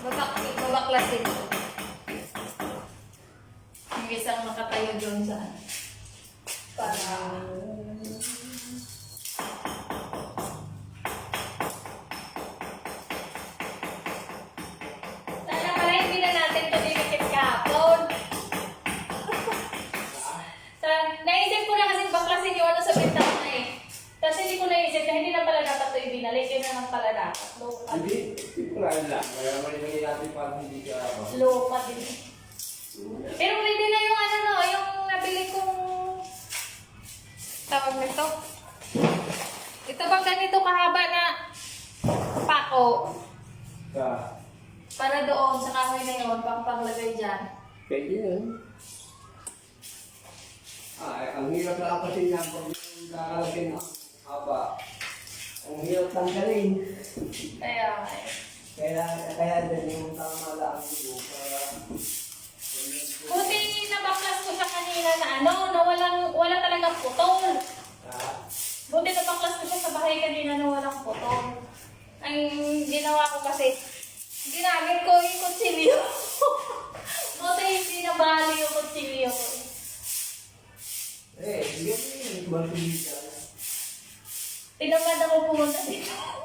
Babak, babaklasin ko. Yung isang nakatayo doon sa para sana pala hindi na natin ito dinikit kahapon. Sa, naisip ko na kasi baklasin yung ano sa bintana eh. Tapos hindi ko naisip na hindi na pala dapat ito ibinalik. Yun na lang pala dapat. Low Hindi, hindi ko lang lang. Kaya may natin parang hindi ka ano. Low pa din. Pero pwede na yung ano no, yung nabili kong tawag nito. Ito bang ganito kahaba na pako Ka. para doon sa kahoy na yun, pang panglagay dyan. Pwede yun. Eh, ang hirap lang kasi niya pag lalagyan ng haba. Ang hirap tanggalin. Kaya, eh. Kaya, kaya din yung tama lang para buti nabaklas ko siya kanina na ano, na walang, wala talagang putol. Buti nabaklas ko siya sa bahay kanina na walang putol. Ang ginawa ko kasi, ginamit ko yung kutsilyo. Buti hindi nabali yung kutsilyo ko. eh, hindi yun. Matuloy ka. Tinamad ako pumunta dito.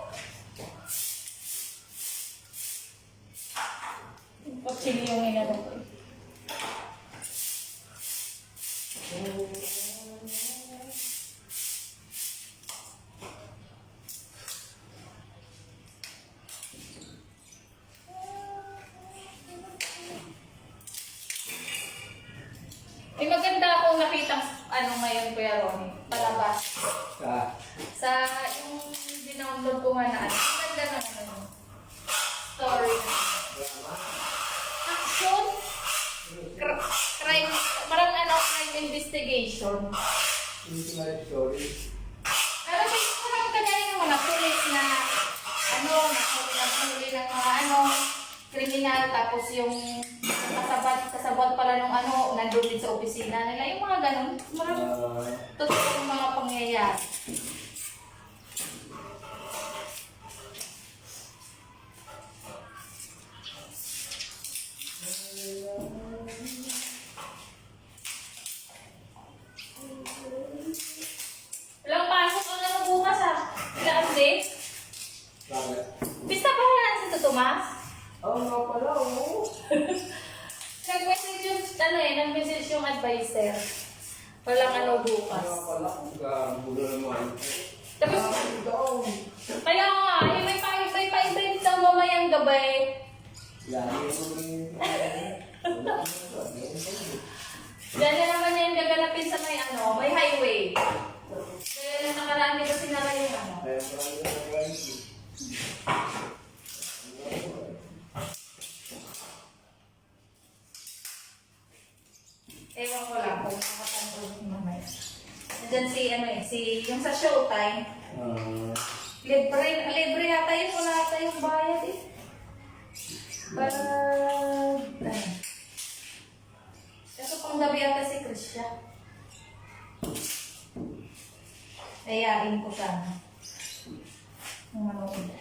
ano ngayon, Kuya Ronnie. Palabas. Ka. Sa yung dinownload ko nga na ano. Ang ganda ng ano. Story. Action. Cr- crime. Parang ano, crime investigation. Hindi ko na story. Ano ba yung parang kanya yung mga pulis na ano, nahuli ng mga ano, kriminal tapos yung kasabot pala nung ano, nandun din sa opisina nila. Yung mga ganun. Marang Ah, totoo yung mga pangyayari. Advisor. Walang ano bukas. Naman. Tapos, Ah, kaya nga, eh, may pa may pa-invent daw mamayang gabi. Lagi mo rin. Wala ka na ba? Diyan na naman yan gaganapin sa may ano, may highway. Kaya nung nakaraan di ba sinara yung ano? Kaya marami na nag-wifi. Ewan ko lang kung makatanggal ko mamaya. Nandiyan si ano eh, si yung sa showtime. Ah, Libre, libre yata yun, wala yata yung bayad eh. Pag, ano. Kaso pang gabi yata si Krisha. Ayain ko sana. Manood.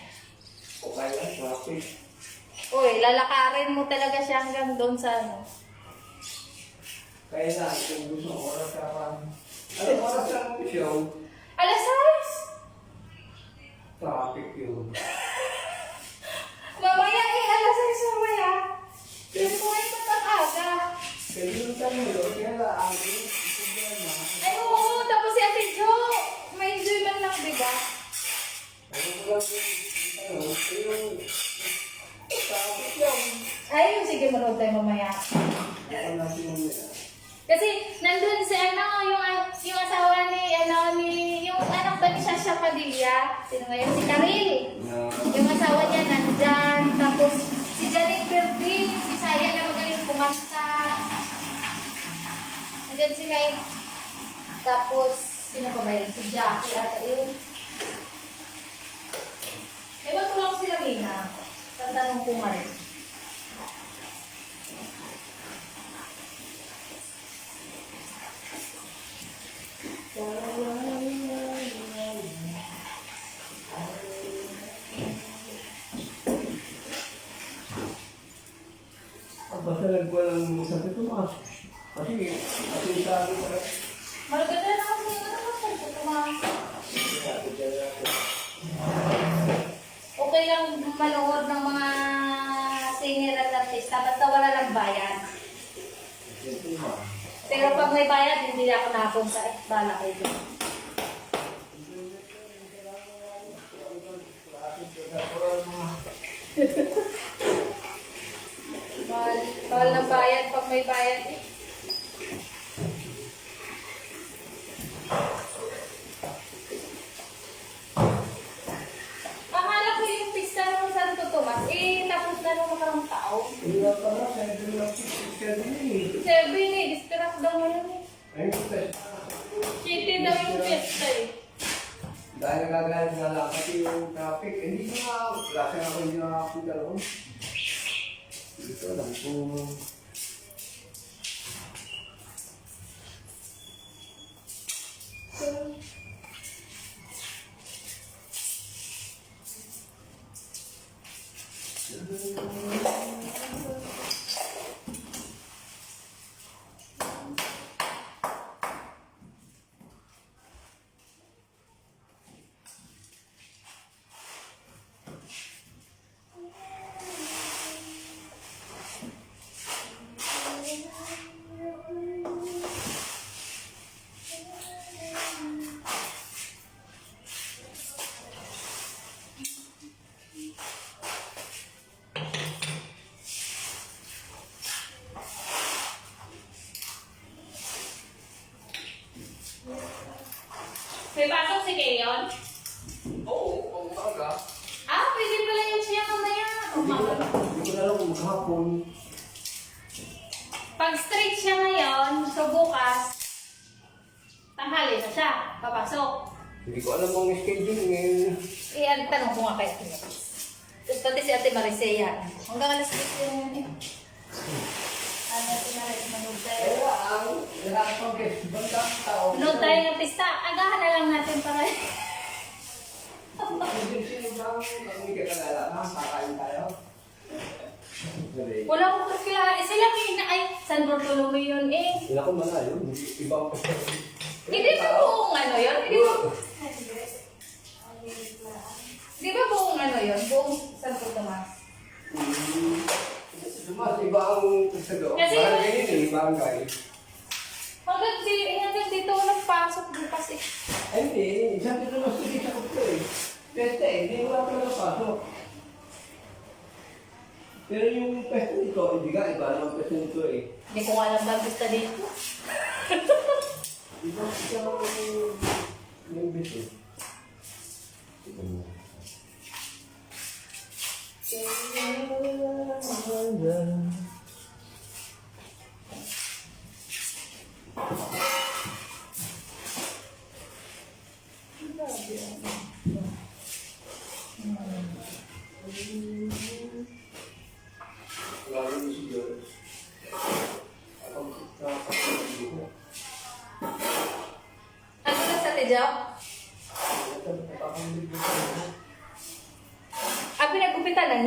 okay lang, traffic. Uy, lalakarin mo talaga siya hanggang doon sa ano. Kaya na, kung gusto mo oras ka pa. Ano oras ka mo show? Ako na yung Kasi nandun si ano, yung, yung asawa ni, ano, ni, yung anak ba ni Shasha Padilla, sino ngayon? Si Karil. na Yung asawa niya nandyan, tapos si Janet Bertin, si Saya na magaling kumanta. Nandyan si Kay. Tapos, sino pa ba yun? Si Jackie ata yun. Ewan ko lang sila Mina. Tatanong ko nga rin. basta nagwalang sabi ko mas. Kasi, kasi sabi ko rin. Maganda na kasi yung ano kasi Tomas. Okay manood ng mga singer at artista basta wala lang bayad. Pero pag may bayad, hindi ako napunta at bala kayo doon. Mahal, mahal ng bayad pag may bayad eh. Dito lang May pasok si Keyon? Oo, oh, umaga. Ah, pwede pala yung siya mamaya. Hindi ko hindi ko na lang kung maghapon. Pag straight siya ngayon, so bukas, tanghali na siya, papasok. Hindi ko alam ang schedule ngayon. Eh, ang tanong ko nga kay Ate Maris. Tapos pati si Ate Maricea. Hanggang alas 10 yun yun eh. Ano si Maris manood tayo? Kaya ang nakakapag festival lang tao. Manood tayo ng pista. Agahan na lang natin para... Wala ko kakilala. Eh, sila may na... Ay, San Bartolome yun eh. Wala ko malayo, ibang festival. Hindi ba buong ano yun? Hindi ba... Di ba buong ano yun? Buong Santo Tomas? Hmm. Dumas, iba ang festival. Kasi- Barangay yun eh. Hanggang, di, eh, hanggang walang pasok bukas eh. Ay hindi, isang dito mas hindi sa kuto eh. Peste, hindi wala pa pasok. Pero yung peste nito, hindi ka, iba naman peste nito eh. Hindi ko alam ba gusto dito. Iba siya yung bito. Lalo Ano ka sa Tijaw? Ah, pinagupitan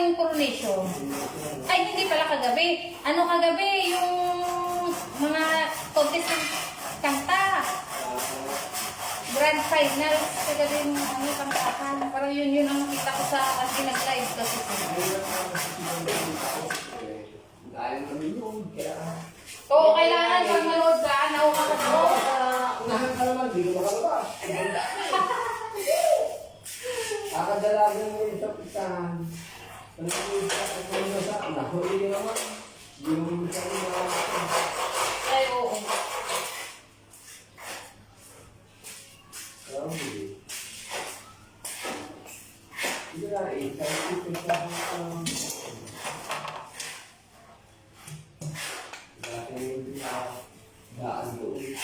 yung coronation. Ay, hindi pala kagabi. Ano kagabi? Yung mga contestant. kanta. Grand finals, kaya din ano, kantahan. Parang yun yun ang nakita ko sa kasi nag-live kasi ko. Oo, kailangan pag manood ka, nauha ka na. Unahan ka naman, di ka makalabas. Kakadalagan mo yung sa pisahan. Ano ko yung sa ako na sa nahuli yun naman. Yung sa mga... Ay, oo. Grabe. Hindi na eh, kahit ito sa um, Dati yung pina- daan doon.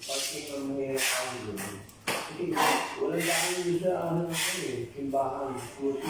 Pati kang may ang doon. Kasi wala lang yung sa ano na ko eh, timbahan, puti.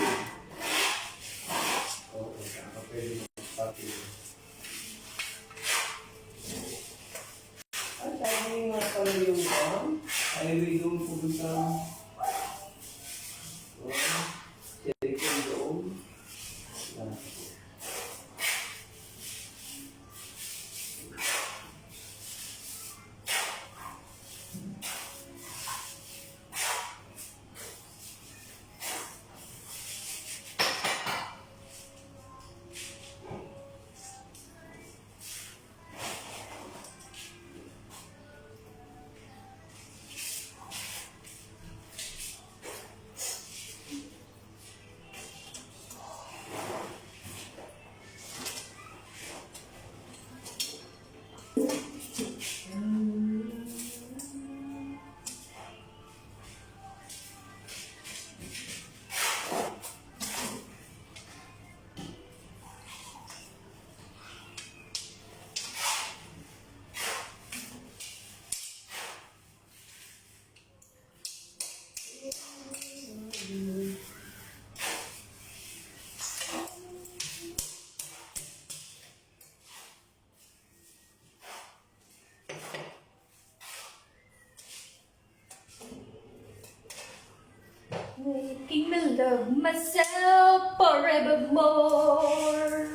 Love myself forevermore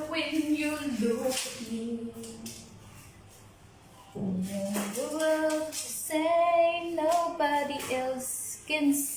when you look at me. And the world to say nobody else can see.